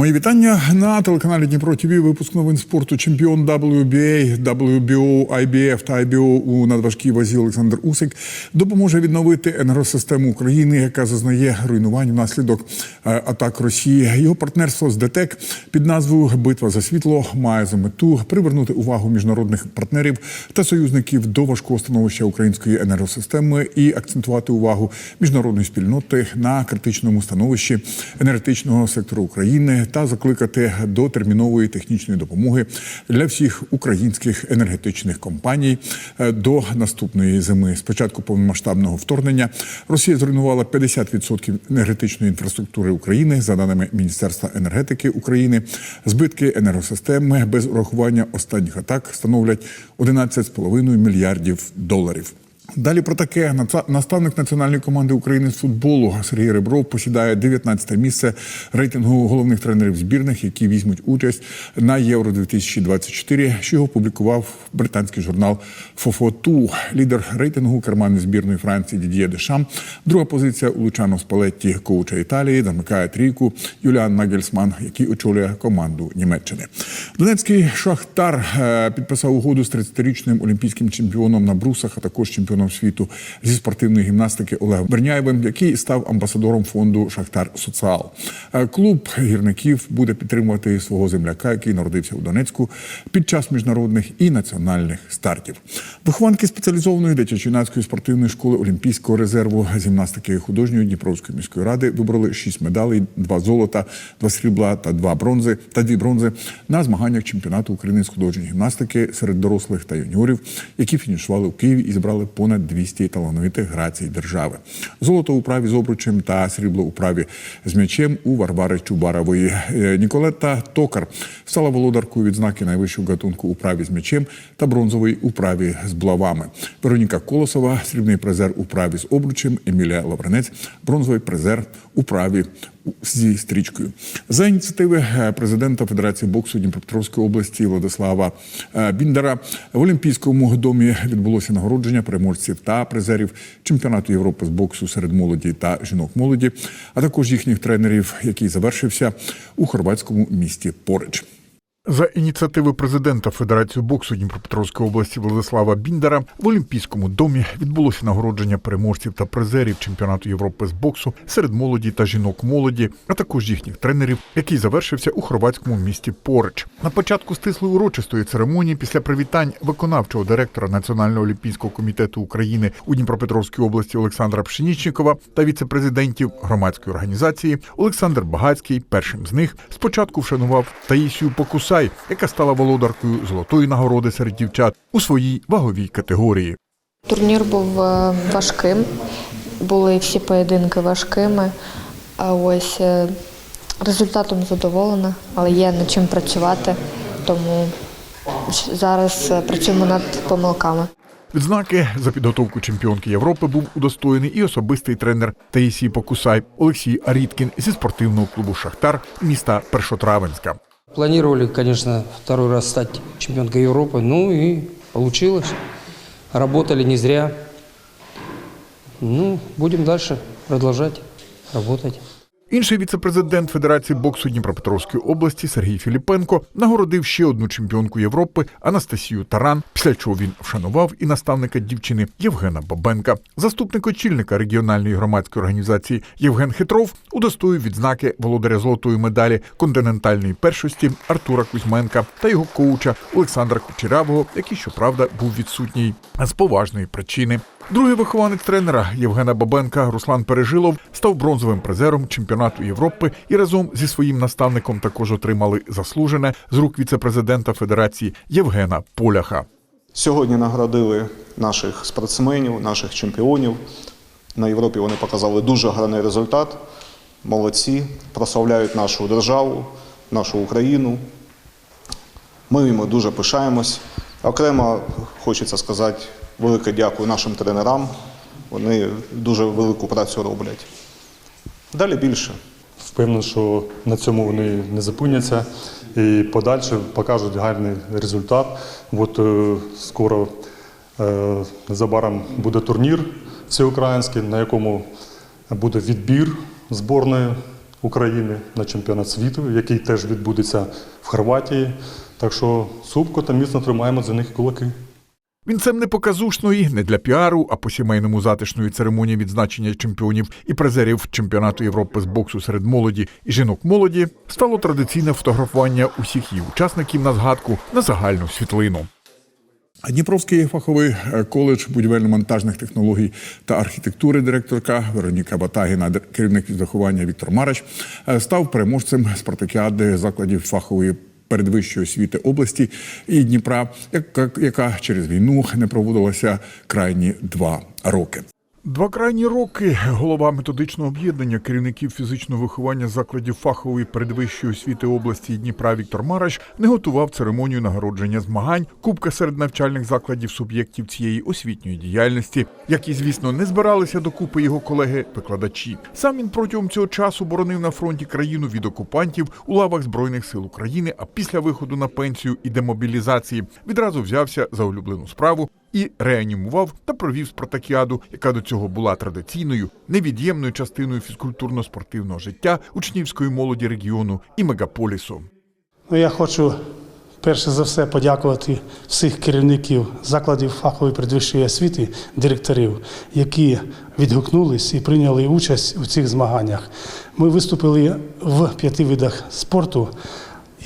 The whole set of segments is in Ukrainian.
Мої вітання на телеканалі Дніпро ТВ. Випуск новин спорту. Чемпіон WBA, WBO, IBF та IBO у надважкій вазі Олександр Усик допоможе відновити енергосистему України, яка зазнає руйнувань внаслідок е, атак Росії. Його партнерство з ДТЕК під назвою Битва за світло має за мету привернути увагу міжнародних партнерів та союзників до важкого становища української енергосистеми і акцентувати увагу міжнародної спільноти на критичному становищі енергетичного сектору України та закликати до термінової технічної допомоги для всіх українських енергетичних компаній е, до наступної зими. З початку повномасштабного вторгнення Росія зруйнувала 50% енергетичної інфраструктури України за даними Міністерства енергетики України. Збитки енергосистеми без урахування останніх атак становлять 11,5 мільярдів доларів. Далі про таке наставник національної команди України з футболу Сергій Ребров посідає 19 місце рейтингу головних тренерів збірних, які візьмуть участь на Євро 2024 що його опублікував британський журнал Фофоту. Лідер рейтингу керманної збірної Франції Дід'є Дешам. Друга позиція у Лучано Спалетті, коуча Італії, замикає трійку Юліан Нагельсман, який очолює команду Німеччини. Донецький Шахтар е, підписав угоду з 30-річним олімпійським чемпіоном на брусах, а також чемпіоном світу зі спортивної гімнастики Олегом Берняєвим, який став амбасадором фонду Шахтар Соціал. Е, Клуб гірників буде підтримувати свого земляка, який народився у Донецьку під час міжнародних і національних стартів. Вихованки спеціалізованої дитячо-юнацької спортивної школи Олімпійського резерву гімнастики художньої Дніпровської міської ради вибрали шість медалей, два золота, два срібла та два бронзи та дві бронзи на змаганнях чемпіонату України з художньої гімнастики серед дорослих та юніорів, які фінішували у Києві і зібрали понад 200 талановитих грацій держави. Золото у праві з обручем та срібло у праві з м'ячем у Варвари Чубарової. Е, Ніколета Токар стала володаркою відзнаки найвищого гатунку у праві з м'ячем та бронзової у праві з булавами. Вероніка Колосова, срібний призер у праві з обручем, Емілія Лавренець, бронзовий призер у праві зі стрічкою. За ініціативи е, президента Федерації боксу Дніпропетровської області Владислава е, Біндера в Олімпійському домі відбулося нагородження переможців та призерів чемпіонату Європи з боксу серед молоді та жінок молоді, а також їхніх тренерів, який завершився у хорватському місті Порич. За ініціативи президента Федерації боксу Дніпропетровської області Владислава Біндера в Олімпійському домі відбулося нагородження переможців та призерів чемпіонату Європи з боксу серед молоді та жінок молоді, а також їхніх тренерів, який завершився у хорватському місті Порич. На початку стислої урочистої церемонії після привітань виконавчого директора Національного олімпійського комітету України у Дніпропетровській області Олександра Пшенічникова та віце-президентів громадської організації Олександр Багацький першим з них спочатку вшанував Таїсію Покусай, яка стала володаркою золотої нагороди серед дівчат у своїй ваговій категорії. Турнір був е, важким, були всі поєдинки важкими. А ось е, результатом задоволена, але є над чим працювати, тому зараз е, працюємо над помилками. Відзнаки за підготовку чемпіонки Європи був удостоєний і особистий тренер Таїсії Покусай Олексій Аріткін зі спортивного клубу Шахтар міста Першотравенська. Планировали, конечно, второй раз стать чемпионкой Европы, ну и получилось. Работали не зря. Ну, будем дальше продолжать работать. Інший віце-президент Федерації боксу Дніпропетровської області Сергій Філіпенко нагородив ще одну чемпіонку Європи Анастасію Таран, після чого він вшанував і наставника дівчини Євгена Бабенка. Заступник очільника регіональної громадської організації Євген Хитров удостоїв відзнаки володаря золотої медалі континентальної першості Артура Кузьменка та його коуча Олександра Кучерявого, який, щоправда, був відсутній з поважної причини. Другий вихованець тренера Євгена Бабенка Руслан Пережилов став бронзовим призером чемпіонату Європи і разом зі своїм наставником також отримали заслужене з рук віце-президента Федерації Євгена Поляха. Сьогодні наградили наших спортсменів, наших чемпіонів. На Європі вони показали дуже гарний результат. Молодці, прославляють нашу державу, нашу Україну. Ми їм дуже пишаємось. Окремо хочеться сказати велике дякую нашим тренерам. Вони дуже велику працю роблять. Далі більше. Впевнений, що на цьому вони не зупиняться і подальше покажуть гарний результат. От е, скоро е, незабаром буде турнір всеукраїнський, на якому буде відбір зборної України на чемпіонат світу, який теж відбудеться в Хорватії. Так що супко та міцно тримаємо за них кулаки. Вінцем не показушної, не для піару, а по сімейному затишної церемонії відзначення чемпіонів і призерів чемпіонату Європи з боксу серед молоді і жінок молоді стало традиційне фотографування усіх її учасників на згадку на загальну світлину. Дніпровський фаховий е, коледж будівельно-монтажних технологій та архітектури директорка Вероніка Батагіна, керівник із заховання Віктор Марич, е, став переможцем спартакіади закладів фахової передвищої освіти області і Дніпра, яка, через війну не проводилася крайні два роки. Два крайні роки голова методичного об'єднання керівників фізичного виховання закладів фахової передвищої освіти області Дніпра Віктор Мараш не готував церемонію нагородження змагань Кубка серед навчальних закладів суб'єктів цієї освітньої діяльності, які, звісно, не збиралися докупи його колеги-викладачі. Сам він протягом цього часу боронив на фронті країну від окупантів у лавах збройних сил України. А після виходу на пенсію і демобілізації відразу взявся за улюблену справу і реанімував та провів спартакіаду, яка до цього була традиційною, невід'ємною частиною фізкультурно-спортивного життя учнівської молоді регіону і мегаполісу. Ну, я хочу перше за все подякувати всіх керівників закладів фахової передвищої освіти, директорів, які відгукнулись і прийняли участь у цих змаганнях. Ми виступили в п'яти видах спорту,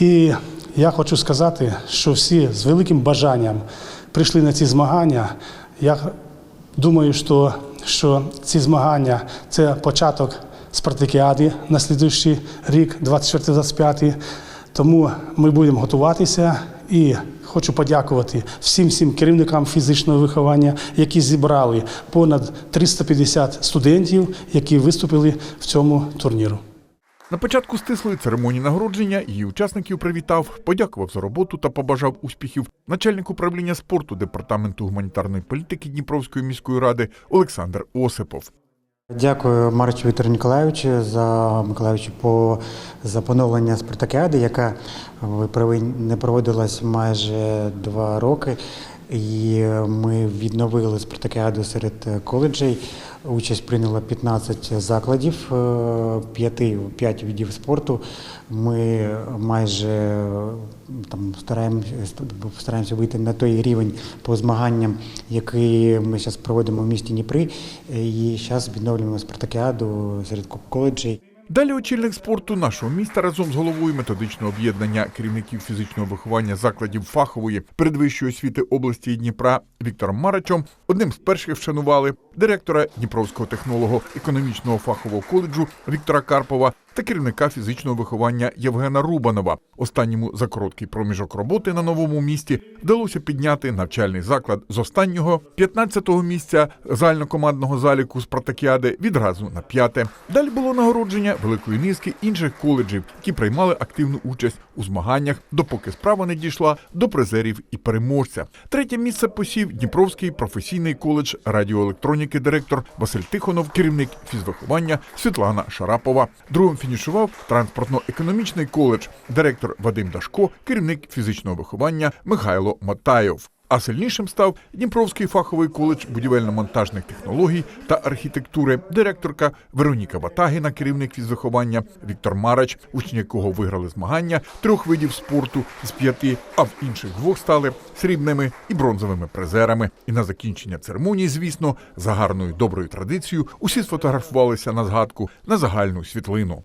і я хочу сказати, що всі з великим бажанням прийшли на ці змагання. Я думаю, що, що ці змагання це початок спартакіади на слідуючий рік, 24-25. Тому ми будемо готуватися і хочу подякувати всім всім керівникам фізичного виховання, які зібрали понад 350 студентів, які виступили в цьому турніру. На початку стислої церемонії нагородження її учасників привітав, подякував за роботу та побажав успіхів начальник управління спорту департаменту гуманітарної політики Дніпровської міської ради Олександр Осипов. Дякую Марчу Віктору Ніколаєвичу за Миколаївичу по за поновлення спартакіади, яка не проводилась майже два роки. І ми відновили спартакіаду серед коледжей. Участь прийняло 15 закладів, 5, 5 видів спорту. Ми майже е, там стараємося, стараємося вийти на той рівень по змаганням, який ми зараз проводимо в місті Дніпри. І зараз відновлюємо спартакіаду серед коледжей. Далі очільник спорту нашого міста разом з головою методичного об'єднання керівників фізичного виховання закладів фахової передвищої освіти області Дніпра Віктором Марачом одним з перших вшанували директора Дніпровського технолого економічного фахового коледжу Віктора Карпова та керівника фізичного виховання Євгена Рубанова. Останньому за короткий проміжок роботи на новому місті вдалося підняти навчальний заклад з останнього 15-го місця загальнокомандного заліку Спартакіади відразу на п'яте. Далі було нагородження великої низки інших коледжів, які приймали активну участь у змаганнях, допоки справа не дійшла до призерів і переможця. Третє місце посів Дніпровський професійний коледж радіоелектроніки, директор Василь Тихонов, керівник фізвиховання Світлана Шарапова. Другим фінішував транспортно-економічний коледж, директор Вадим Дашко, керівник фізичного виховання Михайло Матаєв. А сильнішим став Дніпровський фаховий коледж будівельно-монтажних технологій та архітектури, директорка Вероніка Ватагіна, керівник фізвиховання Віктор Марач, учні якого виграли змагання трьох видів спорту з п'яти, а в інших двох стали срібними і бронзовими призерами. І на закінчення церемонії, звісно, за гарною доброю традицією, усі сфотографувалися на згадку на загальну світлину.